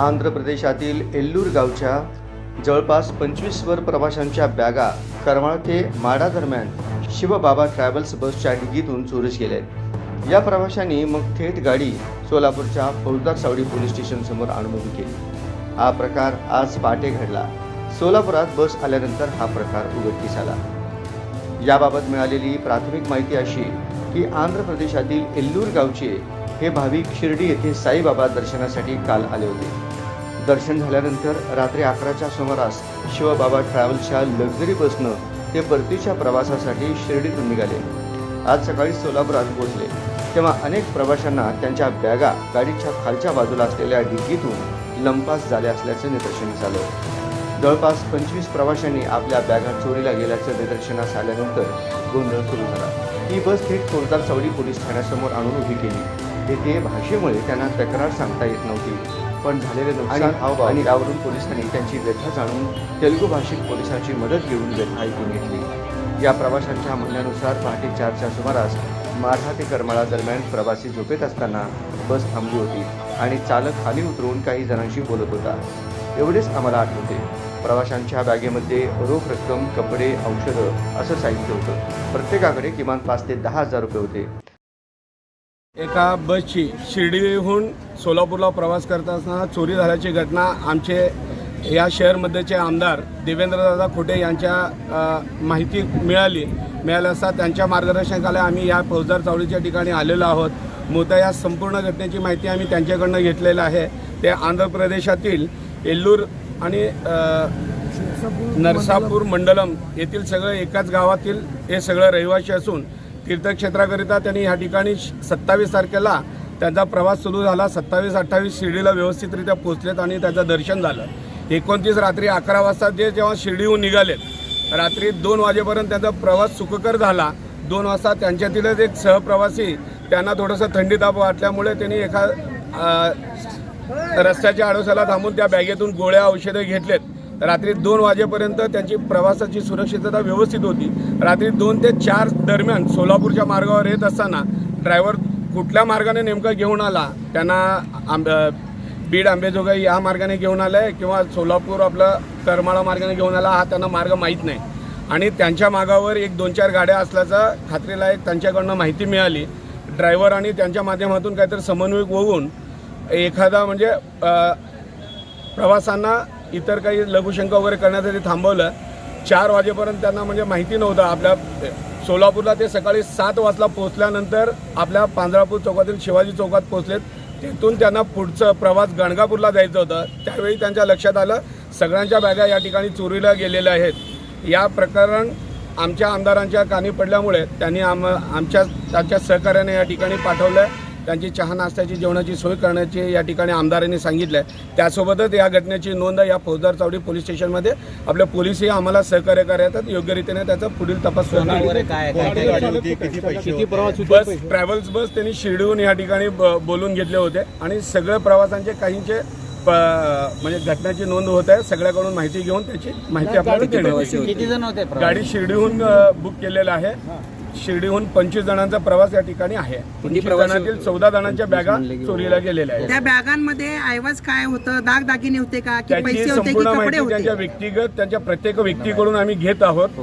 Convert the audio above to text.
आंध्र प्रदेशातील एल्लूर गावच्या जवळपास पंचवीसवर प्रवाशांच्या बॅगा करमाळ ते माडा दरम्यान शिवबाबा ट्रॅव्हल्स बसच्या डिगीतून चोरीस गेल्या आहेत. या प्रवाशांनी मग थेट गाडी सोलापूरच्या फौजदार सावडी पोलीस स्टेशन समोर आणून केली. हा प्रकार आज पहाटे घडला. सोलापुरात बस आल्यानंतर हा प्रकार उघडकीस आला. याबाबत मिळालेली प्राथमिक माहिती अशी की आंध्र प्रदेशातील एल्लूर गावचे हे भाविक शिर्डी येथे साईबाबा दर्शनासाठी काल आले होते. दर्शन झाल्यानंतर रात्री अकराच्या सुमारास शिवबाबा ट्रॅव्हल्सच्या लक्झरी बसनं ते परतीच्या प्रवासासाठी शिर्डीतून निघाले. आज सकाळी सोलापुरात पोहोचले. तेव्हा अनेक प्रवाशांना त्यांच्या बॅगा गाडीच्या खालच्या बाजूला असलेल्या डिग्गीतून लंपास झाल्या असल्याचं निदर्शन झालं जवळपास पंचवीस प्रवाशांनी आपल्या बॅगा चोरीला गेल्याचं निदर्शनास आल्यानंतर गोंधळ सुरू झाला. ही बस थेट कोरदार चौडी पोलीस ठाण्यासमोर आणून उभी केली. तेथे भाषेमुळे त्यांना तक्रार सांगता येत नव्हती. पण झालेले नुकसान आणि यावरून पोलिसांनी त्यांची व्यथा जाणून तेलुगू भाषिक पोलिसांची मदत घेऊन व्यथा ऐकून घेतली. या प्रवाशांच्या म्हणण्यानुसार पहाटे चारच्या सुमारास माढा ते करमाळा दरम्यान प्रवासी झोपेत असताना बस थांबली होती आणि चालक खाली उतरून काही जणांशी बोलत होता. एवढेच आम्हाला आठवते. प्रवाशांच्या बॅगेमध्ये रोख रक्कम कपडे औषधं असं साहित्य होतं. प्रत्येकाकडे किमान पाच ते दहा हजार रुपये होते. एका बसची शिर्डीहून सोलापूरला प्रवास करत असताना चोरी झाल्याची घटना आमचे या शहरमध्येचे आमदार देवेंद्रदादा खोटे यांच्या माहिती मिळाली. मिळाली असता त्यांच्या मार्गदर्शनाखाली आम्ही या फौजदार चावडीच्या ठिकाणी आलेलो आहोत. मूळतः या संपूर्ण घटनेची माहिती आम्ही त्यांच्याकडनं घेतलेलं आहे. ते आंध्र प्रदेशातील एल्लूर आणि नरसापूर मंडलम येथील सगळं एकाच गावातील हे सगळं रहिवासी असून तीर्थक्षेत्राकरिता त्यांनी ह्या ठिकाणी सत्तावीस तारखेला त्यांचा प्रवास सुरू झाला. सत्तावीस अठ्ठावीस शिर्डीला व्यवस्थितरित्या पोहोचलेत आणि त्याचं दर्शन झालं. एकोणतीस रात्री अकरा वाजता जे जेव्हा शिर्डीहून निघालेत रात्री दोन वाजेपर्यंत त्यांचा प्रवास सुखकर झाला. दोन वाजता त्यांच्यातीलच एक सहप्रवासी त्यांना थोडंसं थंडी ताप वाटल्यामुळे त्यांनी एका रस्त्याच्या आडोशाला थांबून त्या बॅगेतून गोळ्या औषधे घेतलेत. रात्री दोन वाजेपर्यंत त्यांची प्रवासाची सुरक्षितता व्यवस्थित होती. रात्री दोन ते चार दरम्यान सोलापूरच्या मार्गावर येत असताना ड्रायव्हर कुठल्या मार्गाने नेमका घेऊन आला? त्यांना आंब बीड आंबेजोगाई या मार्गाने घेऊन आलाय किंवा सोलापूर आपलं करमाळा मार्गाने घेऊन आला हा त्यांना मार्ग माहीत नाही. आणि त्यांच्या मागावर एक दोन चार गाड्या असल्याचा खात्रीला एक त्यांच्याकडनं माहिती मिळाली. ड्रायव्हर आणि त्यांच्या माध्यमातून काहीतरी समन्वयक होऊन एखादा म्हणजे प्रवासांना इतर काही लघुशंका वगैरे करण्यासाठी थांबवलं. चार वाजेपर्यंत त्यांना म्हणजे माहिती नव्हतं. आपल्या सोलापूरला ते सकाळी सात वाजता पोहोचल्यानंतर आपल्या पांढरापूर चौकातील शिवाजी चौकात पोहोचलेत. तिथून त्यांना पुढचं प्रवास गणगापूरला जायचं होतं. त्यावेळी त्यांच्या लक्षात आलं सगळ्यांच्या बॅगा या ठिकाणी चोरीला गेलेल्या आहेत. या प्रकरण आमच्या आमदारांच्या कानी पडल्यामुळे त्यांनी आम आमच्या त्यांच्या सहकार्याने या ठिकाणी पाठवलं त्यांची चहा नाश्त्याची जेवणाची सोय करण्याची या ठिकाणी आमदारांनी सांगितलं आहे त्यासोबतच या घटनेची नोंद या फौजदार चावडी पोलीस स्टेशनमध्ये. आपल्या पोलीसही आम्हाला सहकार्य करतात. योग्य रीतीने त्याचा पुढील तपास बस ट्रॅव्हल्स बस त्यांनी शिर्डीहून या ठिकाणी बोलून घेतले होते. आणि सगळ्या प्रवासांचे काहींचे प- म्हणजे घटनेची नोंद होत आहे. सगळ्याकडून माहिती घेऊन त्याची माहिती आपल्याला देण्यात येईल. किती जण होते गाडी शिर्डीहून बुक केलेला आहे. शिर्डीहून पंचवीस जणांचा प्रवास या ठिकाणी आहे. पंचवीस जणांतील चौदा जणांच्या बॅगा चोरीला गेलेल्या आहेत. त्या बॅगांमध्ये ऐवज काय होतं? दाग दागिने होते का? की त्याची पैसे होते की संपूर्ण कपडे माहिती होते? त्यांच्या व्यक्तिगत त्यांच्या प्रत्येक व्यक्तीकडून आम्ही घेत आहोत.